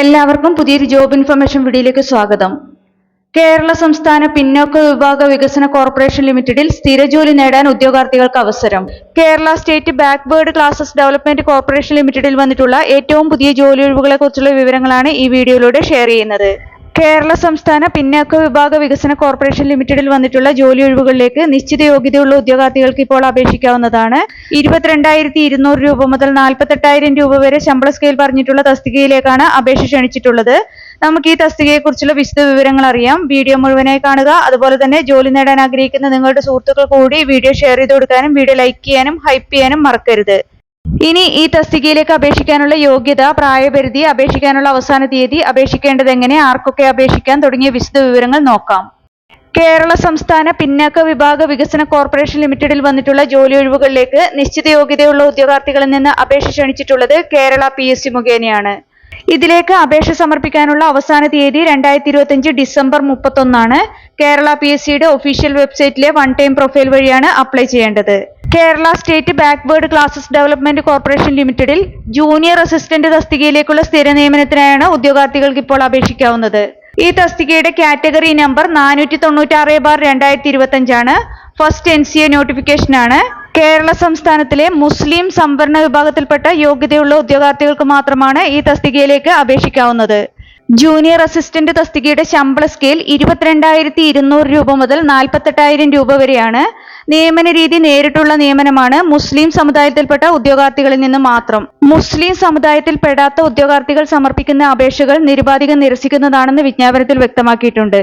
എല്ലാവർക്കും പുതിയൊരു job information വീഡിയോയിലേക്ക് സ്വാഗതം. കേരള സംസ്ഥാന പിന്നോക്ക വിഭാഗ വികസന കോർപ്പറേഷൻ ലിമിറ്റഡിൽ സ്ഥിര ജോലി നേടാൻ ഉദ്യോഗാർത്ഥികൾക്ക് അവസരം. Kerala state backward classes development corporation ലിമിറ്റഡിൽ വന്നിട്ടുള്ള ഏറ്റവും പുതിയ ജോലി ഒഴിവുകളെ കുറിച്ചുള്ള വിവരങ്ങളാണ് ഈ വീഡിയോയിലൂടെ ഷെയർ ചെയ്യുന്നത്. കേരള സംസ്ഥാന പിന്നാക്ക വിഭാഗ വികസന കോർപ്പറേഷൻ ലിമിറ്റഡിൽ വന്നിട്ടുള്ള ജോലി ഒഴിവുകളിലേക്ക് നിശ്ചിത യോഗ്യതയുള്ള ഉദ്യോഗാർത്ഥികൾക്ക് ഇപ്പോൾ അപേക്ഷിക്കാവുന്നതാണ്. ഇരുപത്തിരണ്ടായിരത്തി ഇരുന്നൂറ് രൂപ മുതൽ നാൽപ്പത്തെട്ടായിരം രൂപ വരെ ശമ്പള സ്കെയിൽ പറഞ്ഞിട്ടുള്ള തസ്തികയിലേക്കാണ് അപേക്ഷ ക്ഷണിച്ചിട്ടുള്ളത്. നമുക്ക് ഈ തസ്തികയെക്കുറിച്ചുള്ള വിശദ വിവരങ്ങൾ അറിയാം. വീഡിയോ മുഴുവനായി കാണുക. അതുപോലെ തന്നെ ജോലി നേടാൻ ആഗ്രഹിക്കുന്ന നിങ്ങളുടെ സുഹൃത്തുക്കൾ കൂടി വീഡിയോ ഷെയർ ചെയ്ത് കൊടുക്കാനും വീഡിയോ ലൈക്ക് ചെയ്യാനും ഹൈപ്പ് ചെയ്യാനും മറക്കരുത്. ഇനി ഈ തസ്തികയിലേക്ക് അപേക്ഷിക്കാനുള്ള യോഗ്യത പ്രായപരിധി അപേക്ഷിക്കാനുള്ള അവസാന തീയതി അപേക്ഷിക്കേണ്ടത് എങ്ങനെ ആർക്കൊക്കെ അപേക്ഷിക്കാൻ തുടങ്ങിയ വിശദ വിവരങ്ങൾ നോക്കാം. കേരള സംസ്ഥാന പിന്നാക്ക വിഭാഗ വികസന കോർപ്പറേഷൻ ലിമിറ്റഡിൽ വന്നിട്ടുള്ള ജോലി ഒഴിവുകളിലേക്ക് നിശ്ചിത യോഗ്യതയുള്ള ഉദ്യോഗാർത്ഥികളിൽ നിന്ന് അപേക്ഷ ക്ഷണിച്ചിട്ടുള്ളത് കേരള പി എസ് സി മുഖേനയാണ്. ഇതിലേക്ക് അപേക്ഷ സമർപ്പിക്കാനുള്ള അവസാന തീയതി രണ്ടായിരത്തി ഇരുപത്തിയഞ്ച് ഡിസംബർ മുപ്പത്തൊന്നാണ്. കേരള പി എസ് സിയുടെ ഒഫീഷ്യൽ വെബ്സൈറ്റിലെ വൺ ടൈം പ്രൊഫൈൽ വഴിയാണ് അപ്ലൈ ചെയ്യേണ്ടത്. Kerala state backward classes development corporation ലിമിറ്റഡിൽ ജൂനിയർ അസിസ്റ്റന്റ് തസ്തികയിലേക്കുള്ള സ്ഥിര നിയമനത്തിനായാണ് ഉദ്യോഗാർത്ഥികൾക്ക് ഇപ്പോൾ അപേക്ഷിക്കാവുന്നത്. ഈ തസ്തികയുടെ കാറ്റഗറി നമ്പർ നാനൂറ്റി തൊണ്ണൂറ്റാറ് ബാർ രണ്ടായിരത്തി ഇരുപത്തി അഞ്ചാണ് first N C A notification ആണ് കേരള സംസ്ഥാനത്തിലെ മുസ്ലിം സംവരണ വിഭാഗത്തിൽപ്പെട്ട യോഗ്യതയുള്ള ഉദ്യോഗാർത്ഥികൾക്ക് മാത്രമാണ് ഈ തസ്തികയിലേക്ക് അപേക്ഷിക്കാവുന്നത്. ജൂനിയർ അസിസ്റ്റന്റ് തസ്തികയുടെ ശമ്പള സ്കെയിൽ ഇരുപത്തിരണ്ടായിരത്തി ഇരുന്നൂറ് രൂപ മുതൽ നാൽപ്പത്തെട്ടായിരം രൂപ വരെയാണ്. നിയമന രീതി നേരിട്ടുള്ള നിയമനമാണ് മുസ്ലിം സമുദായത്തിൽപ്പെട്ട ഉദ്യോഗാർത്ഥികളിൽ നിന്ന് മാത്രം. മുസ്ലിം സമുദായത്തിൽ പെടാത്ത ഉദ്യോഗാർത്ഥികൾ സമർപ്പിക്കുന്ന അപേക്ഷകൾ നിരുപാധികം നിരസിക്കുന്നതാണെന്ന് വിജ്ഞാപനത്തിൽ വ്യക്തമാക്കിയിട്ടുണ്ട്.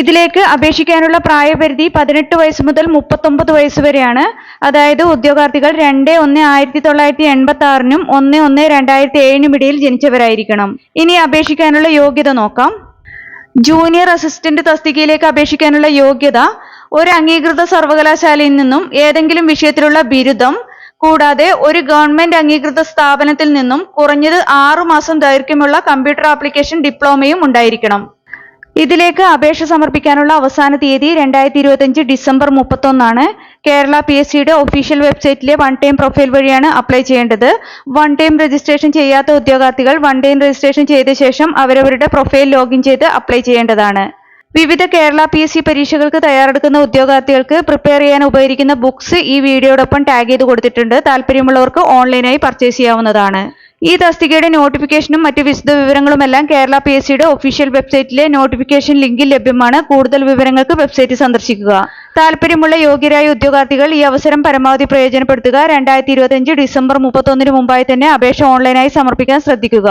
ഇതിലേക്ക് അപേക്ഷിക്കാനുള്ള പ്രായപരിധി പതിനെട്ട് വയസ്സ് മുതൽ മുപ്പത്തൊമ്പത് വയസ്സ് വരെയാണ്. അതായത് ഉദ്യോഗാർത്ഥികൾ രണ്ട് ഒന്ന് ആയിരത്തി തൊള്ളായിരത്തി എൺപത്തി ആറിനും ഒന്ന് ഒന്ന് രണ്ടായിരത്തി ഏഴിനും ഇടയിൽ ജനിച്ചവരായിരിക്കണം. ഇനി അപേക്ഷിക്കാനുള്ള യോഗ്യത നോക്കാം. ജൂനിയർ അസിസ്റ്റന്റ് തസ്തികയിലേക്ക് അപേക്ഷിക്കാനുള്ള യോഗ്യത ഒരു അംഗീകൃത സർവകലാശാലയിൽ നിന്നും ഏതെങ്കിലും വിഷയത്തിലുള്ള ബിരുദം കൂടാതെ ഒരു ഗവൺമെന്റ് അംഗീകൃത സ്ഥാപനത്തിൽ നിന്നും കുറഞ്ഞത് ആറു മാസം ദൈർഘ്യമുള്ള കമ്പ്യൂട്ടർ ആപ്ലിക്കേഷൻ ഡിപ്ലോമയും ഉണ്ടായിരിക്കണം. ഇതിലേക്ക് അപേക്ഷ സമർപ്പിക്കാനുള്ള അവസാന തീയതി രണ്ടായിരത്തി ഇരുപത്തിയഞ്ച് ഡിസംബർ മുപ്പത്തൊന്നാണ്. കേരള പി എസ് സിയുടെ ഒഫീഷ്യൽ വെബ്സൈറ്റിലെ വൺ ടൈം പ്രൊഫൈൽ വഴിയാണ് അപ്ലൈ ചെയ്യേണ്ടത്. വൺ ടൈം രജിസ്ട്രേഷൻ ചെയ്യാത്ത ഉദ്യോഗാർത്ഥികൾ വൺ ടൈം രജിസ്ട്രേഷൻ ചെയ്ത ശേഷം അവരവരുടെ പ്രൊഫൈൽ ലോഗിൻ ചെയ്ത് അപ്ലൈ ചെയ്യേണ്ടതാണ്. വിവിധ കേരള പി എസ് സി പരീക്ഷകൾക്ക് തയ്യാറെടുക്കുന്ന ഉദ്യോഗാർത്ഥികൾക്ക് പ്രിപ്പയർ ചെയ്യാൻ ഉപകരിക്കുന്ന ബുക്സ് ഈ വീഡിയോടൊപ്പം ടാഗ് ചെയ്ത് കൊടുത്തിട്ടുണ്ട്. താല്പര്യമുള്ളവർക്ക് ഓൺലൈനായി പർച്ചേസ് ചെയ്യാവുന്നതാണ്. ഈ തസ്തികയുടെ നോട്ടിഫിക്കേഷനും മറ്റ് വിശദ വിവരങ്ങളുമെല്ലാം കേരള പി എസ് സിയുടെ ഒഫീഷ്യൽ വെബ്സൈറ്റിലെ നോട്ടിഫിക്കേഷൻ ലിങ്കിൽ ലഭ്യമാണ്. കൂടുതൽ വിവരങ്ങൾക്ക് വെബ്സൈറ്റ് സന്ദർശിക്കുക. താല്പര്യമുള്ള യോഗ്യരായ ഉദ്യോഗാർത്ഥികൾ ഈ അവസരം പരമാവധി പ്രയോജനപ്പെടുത്തുക. രണ്ടായിരത്തി ഇരുപത്തിയഞ്ച് ഡിസംബർ മുപ്പത്തൊന്നിന് മുമ്പായി തന്നെ അപേക്ഷ ഓൺലൈനായി സമർപ്പിക്കാൻ ശ്രദ്ധിക്കുക.